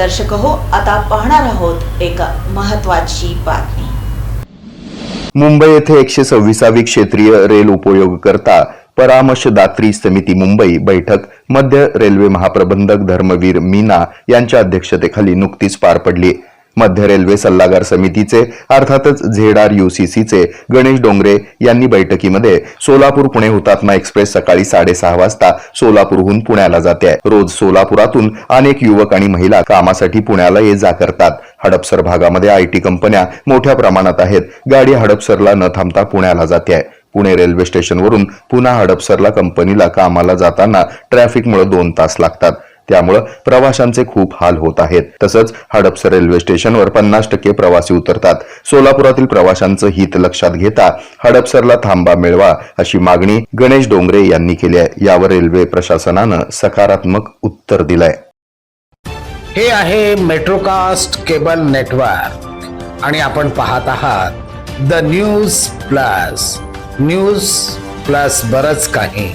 दर्शक हो आता पाहणार आहोत एक महत्वाची बातमी. मुंबई येथे एकशे सव्वीसावी क्षेत्रीय रेल उपयोगकर्ता परामर्शदात्री समिती मुंबई बैठक मध्य रेल्वे महाप्रबंधक धर्मवीर मीना यांच्या अध्यक्षतेखाली नुकतीच पार पडली. मध्य रेल्वे सल्लागार समितीचे अर्थातच झेड आर युसीसीचे गणेश डोंगरे यांनी बैठकीमध्ये सोलापूर पुणे हुतात्मा एक्सप्रेस सकाळी साडेसहा वाजता सोलापूरहून पुण्याला जाते. रोज सोलापुरातून अनेक युवक आणि महिला कामासाठी पुण्याला ये जा करतात. हडपसर भागामध्ये आयटी कंपन्या मोठ्या प्रमाणात आहेत. गाडी हडपसरला न थांबता पुण्याला जाते. पुणे रेल्वे स्टेशनवरून पुन्हा हडपसरला कंपनीला कामाला जाताना ट्रॅफिकमुळे दोन तास लागतात. त्यामुळं प्रवाशांचे खूप हाल होत आहेत. तसंच हडपसर रेल्वे स्टेशनवर पन्नास टक्के प्रवासी उतरतात. सोलापुरातील प्रवाशांचं हित लक्षात घेता हडपसरला थांबा मिळवा अशी मागणी गणेश डोंगरे यांनी केली आहे. यावर रेल्वे प्रशासनानं सकारात्मक उत्तर दिलंय. हे आहे मेट्रोकास्ट केबल नेटवर्क आणि आपण पाहत आहात the news plus news plus बरच काही.